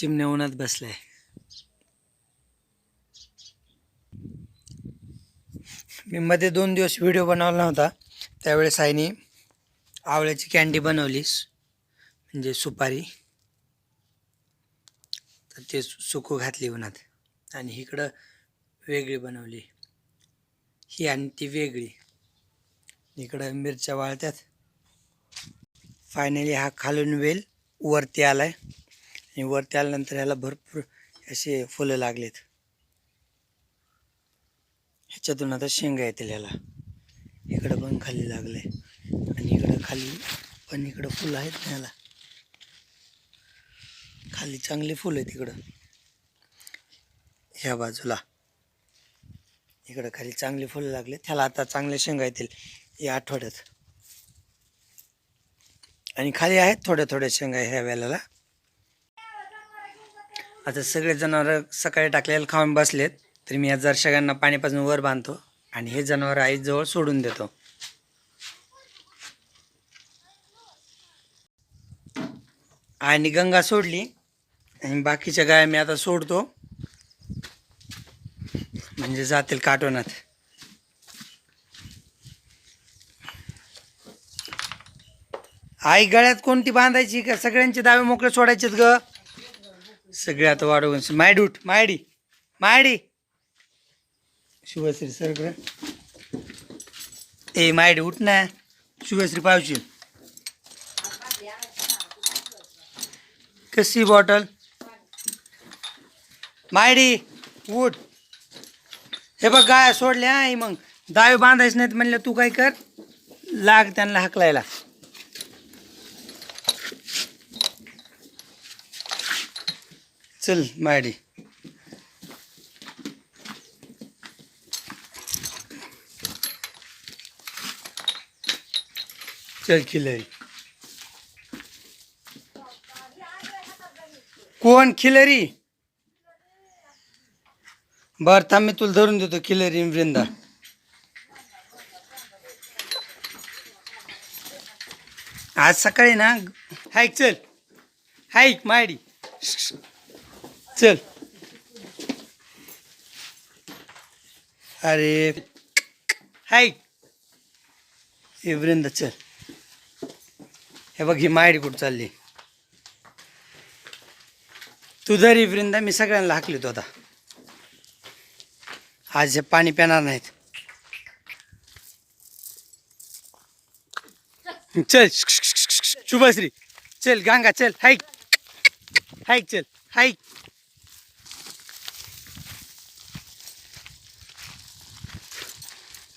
चिमण्या उन्हात बसलाय मी मध्ये दोन दिवस व्हिडिओ बनवला नव्हता त्यावेळेस आईने आवळ्याची कॅन्डी बनवली म्हणजे सुपारी. तर ते सु- सुकू घातली उन्हात आणि इकडं वेगळी बनवली. ही आणि ती वेगळी. इकडं मिरच्या वाळत्यात. फायनली हा खालून वेल वरती आलाय. आणि वरती आल्यानंतर ह्याला भरपूर असे फुलं लागलेत. ह्याच्यातून आता शेंगा येतील ह्याला. इकडं पण खाली लागले आणि इकडं खाली पण इकडं फुलं आहेत ना ह्याला. खाली चांगली फुलं आहेत इकडं. ह्या बाजूला. इकडं खाली चांगली फुलं लागले त्याला आता चांगले शेंगा येतील. या आठवड्यात. आणि खाली आहेत थोड्या थोड्या शेंगा ह्या वेळेला आता सगळे जनावर सकाळी टाकलेले खाऊन बसलेत तर मी या सगळ्यांना पाण्यापासून वर बांधतो आणि हे जनावर आईजवळ सोडून देतो. आणि गंगा सोडली आणि बाकीच्या गाया मी आता सोडतो. म्हणजे जातील काटोनात. आई गळ्यात कोणती बांधायची का? सगळ्यांचे दावे मोकळे सोडायचेत ग? सगळे आता वाढवून मायडी उठ मायडी मायडी. शुभश्री सर ए मायडी उठ ना. शुभश्री पावशी. कशी बॉटल? मायडी उठ. हे बघ गाय सोडल्या मग. दावे बांधायचे नाहीत म्हणलं तू काय कर? लाग त्यांना हकलायला. चल मायडी. चल खिलरी कोण खिलरी बर थांब मी तुला धरून देतो खिलरी वृंदा. आज सकाळी ना हाईक चल. हाईक मायडी. चल. अरे. हाय. वृंद चल. हे बघ ही मायडी कुठं चालली? तू जरी वृंदा. मी सगळ्यांना हाकली तो आता. आज हे पाणी पिणार नाहीत. चल शुभश्री. चल गंगा चल हाईक. हाईक चल हाईक.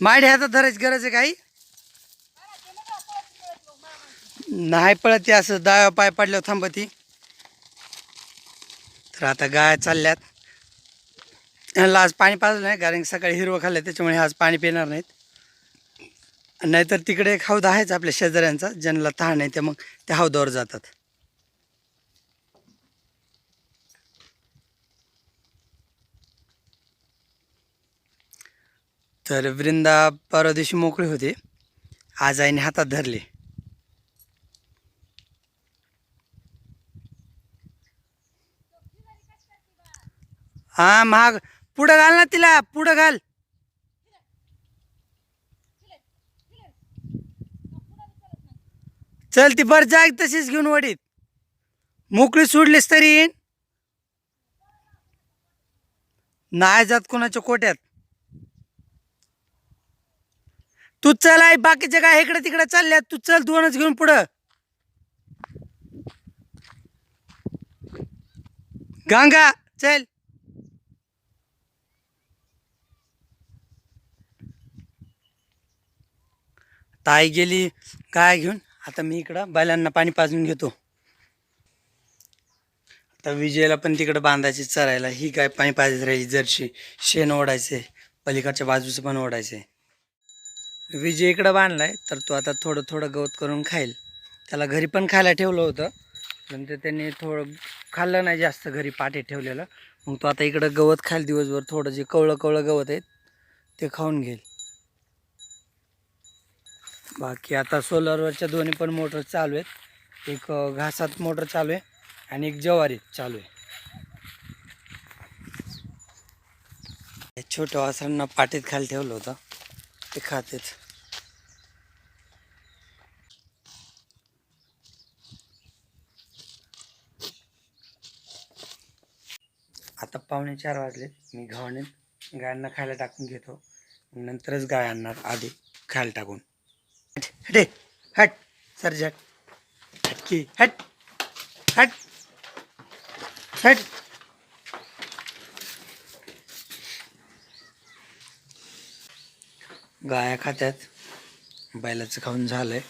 माडी हातात धरायची गरज आहे काही नाही पळत असं दाव्या पाय पडल्यावर थांबती तर आता गाय चालल्यात. ह्याला आज पाणी पाजलं नाही कारण सकाळी हिरवं खाल्लं त्याच्यामुळे आज पाणी पिणार नाहीत. नाहीतर तिकडे एक हौद आहेच आपल्या शेजाऱ्यांचा ज्यांना तहान आहे ते मग त्या हौदावर जातात. तर वृंदा परवा दिवशी मोकळी होती. आज आईने हातात धरले. हा महाग पुढं घाल ना तिला. पुढं घाल. चल ती बर जाग तशीच घेऊन वडीत. मोकळी सोडलीस तरी येईन. नाही जात कोणाच्या कोट्यात. तू चल आहे बाकीचे काय इकडे तिकडे चालल्यात तू चल दोनच घेऊन पुढं. गंगा चल. ताई गेली काय घेऊन. आता मी इकडं बैलांना पाणी पाजून घेतो. आता विजयला पण तिकडं बांधायचे चरायला. ही काय पाणी पाजत राहिली जरशी. शेण ओढायचे. पलीकडच्या बाजूचं पण ओढायचे. विजय इकडं बांधला आहे तर तो आता थोडं थोडं गवत करून खाईल. त्याला घरी पण खायला ठेवलं होतं पण ते त्यांनी थोडं खाल्लं नाही जास्त घरी पाटे ठेवलेलं. मग तो आता इकडं गवत खाईल दिवसभर थोडं जे कवळं कवळं गवत आहे ते खाऊन घेईल. बाकी आता सोलरवरच्या दोन्ही पण मोटर चालू आहेत. एक घासात मोटर चालू आहे आणि एक जवारीत चालू आहे. छोट्या वासरांना पाटीत खाली ठेवलं होतं. ते खातेत आता पावणे चार वाजले. मी घावणे गायांना खायला टाकून घेतो. नंतरच गाय आणणार आधी खायला टाकून. हटे हट सरजट हटकी हट हट हट. गाया खात्यात. बैलाचं खाऊन झालंय.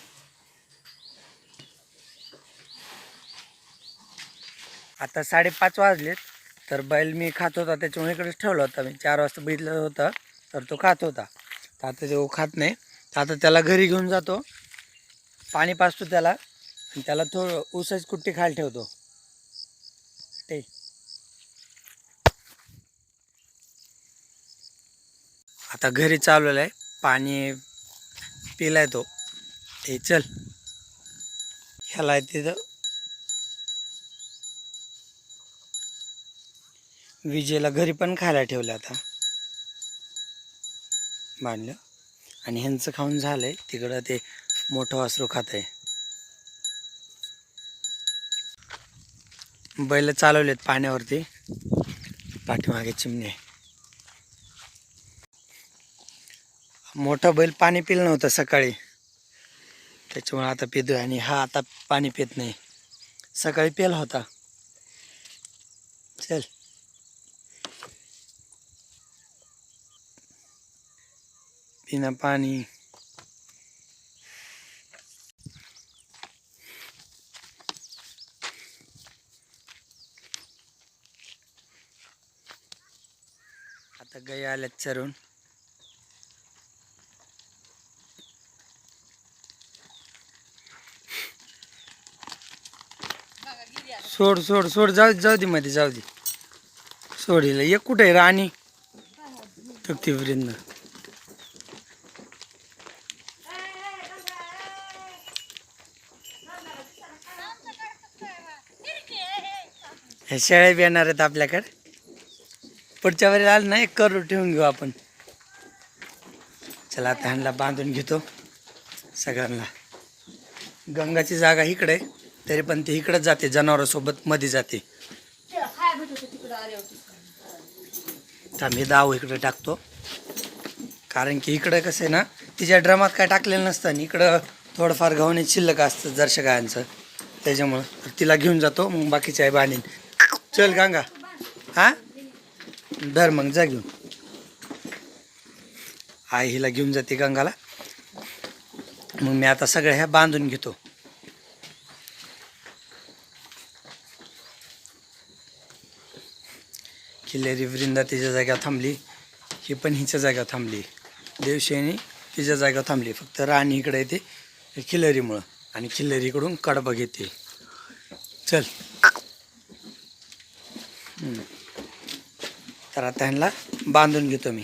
आता साडेपाच वाजलेत तर बैल मी खात होता त्याच्यामुळे इकडेच ठेवला होता मी. चार वाजता बघितलं होतं तर तो खात होता. तर आता तो खात नाही. तर आता त्याला घरी घेऊन जातो. पाणी पाचतो त्याला आणि त्याला थोडं ऊसाची कुट्टी खायला ठेवतो. ते. आता घरी चालवलं आहे पाणी पिलाय तो. ते चल. ह्याला तिथं विजेला घरी पण खायला ठेवलं आता. बांधलं. आणि ह्यांचं खाऊन झालंय. तिकडं ते मोठं वासरू खात आहे बैल चालवलेत पाण्यावरती. पाठीमागे चिमणे मोठा बैल पाणी पिलं नव्हतं सकाळी. त्याच्यामुळे आता पितोय आणि हा आता पाणी पित नाही. सकाळी पेला होता. चल. पिना पाणी. आता गाई आल्यात चरून. सोड सोड सोड जाऊ जाऊ दे मध्ये जाऊ दे. सोड हिला. एक कुठे आहे राणी? तक्तीवरीनं ह्या शेळ्या बी येणार आहेत आपल्याकडे. पुढच्या वेळेला आलं ना एक करू ठेवून घेऊ आपण. चला आता ह्यांना बांधून घेतो. सगळ्यांना. गंगाची जागा इकडे. आहे, तरी पण ती इकडंच जाते जनावरांसोबत मध्ये जाते. मी दाव इकडे टाकतो. कारण की इकडं कसं आहे ना तिच्या ड्रमात काय टाकलेलं नसतं आणि इकडं थोडंफार गव्हाणे शिल्लक असतं जर्शा गायांचं त्याच्यामुळं तिला घेऊन जातो मग बाकीच्या आहे बाणीन. चल गंगा. हा? धर मग जा घेऊन. आई हिला घेऊन जाते गंगाला. मग मी आता सगळ्या ह्या बांधून घेतो. किल्लेरी वृंदा तिच्या जागा थांबली. ही पण हिच्या जागा थांबली. देवशेनी तिच्या जागा थांबली. फक्त राणी इकडे येते हे किल्लरीमुळं आणि किल्लरीकडून कडबा घेते चल. तर आता ह्यांना बांधून घेतो मी.